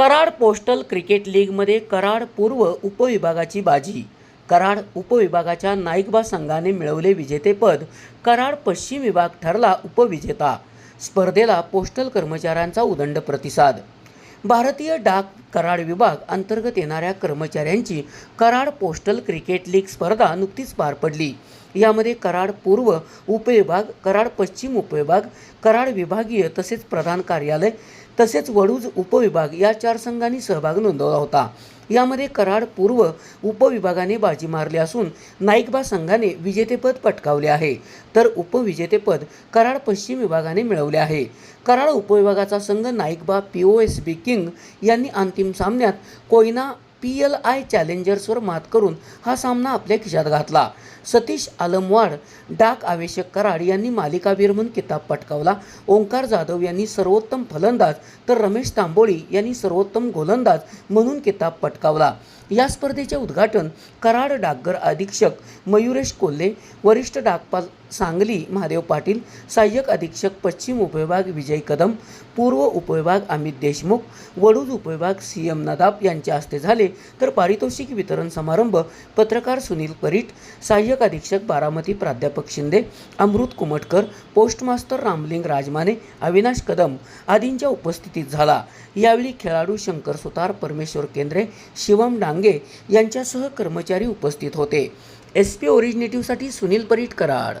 Karad postal cricket लीगमध्ये कराड पूर्व उपविभागाची बाजी. कराड उपविभागाच्या नाईकबा संघाने मिळवले विजेतेपद कराड पश्चिम विभाग ठरला उपविजेता. स्पर्धेला पोस्टल कर्मचाऱ्यांचा उदंड प्रतिसाद. भारतीय डाक कराड विभाग अंतर्गत येणाऱ्या कर्मचाऱ्यांची कराड पोस्टल क्रिकेट लीग स्पर्धा नुकतीच पार पडली. यामध्ये कराड पूर्व उपविभाग कराड पश्चिम उपविभाग कराड विभागीय तसेच प्रधान कार्यालय तसेच वडूज उपविभाग या चार संघांनी सहभाग नोंदवला होता. यामध्ये कराड पूर्व उपविभागाने बाजी मारली असून नाईकबा संघाने विजेतेपद पटकावले आहे. तर उपविजेतेपद कराड पश्चिम विभागाने मिळवले आहे. कराड उपविभागाचा संघ Naikba P O S B king यांनी अंतिम सामन्यात कोयना पी एल आय चॅलेंजर्सवर मात करून हा सामना आपल्या खिशात घातला. सतीश आलमवाड डाक आवेशक कराड यांनी मालिकावीर म्हणून किताब पटकावला. ओंकार जाधव यांनी सर्वोत्तम फलंदाज तर रमेश तांबोळी यांनी सर्वोत्तम गोलंदाज म्हणून किताब पटकावला. या स्पर्धेचे उद्घाटन कराड डाकघर अधीक्षक मयुरेश कोल्हे वरिष्ठ डाकपाल सांगली महादेव पाटील सहाय्यक अधीक्षक पश्चिम उपविभाग विजय कदम पूर्व उपविभाग अमित देशमुख वडूज उपविभाग सी एम नदाब यांच्या हस्ते झाले तर पारितोषिक वितरण समारंभ पत्रकार सुनील परीट सहाय्यक अधीक्षक बारामती प्राध्यापक शिंदे अमृत कुमटकर पोस्टमास्टर रामलिंग राजमाने अविनाश कदम आदींच्या उपस्थितीत झाला. यावेळी खेळाडू शंकर सुतार परमेश्वर केंद्रे शिवम डांगे यांच्यासह कर्मचारी उपस्थित होते. एस पी ओरिजिनेटिव्हसाठी सुनील परीट कराड.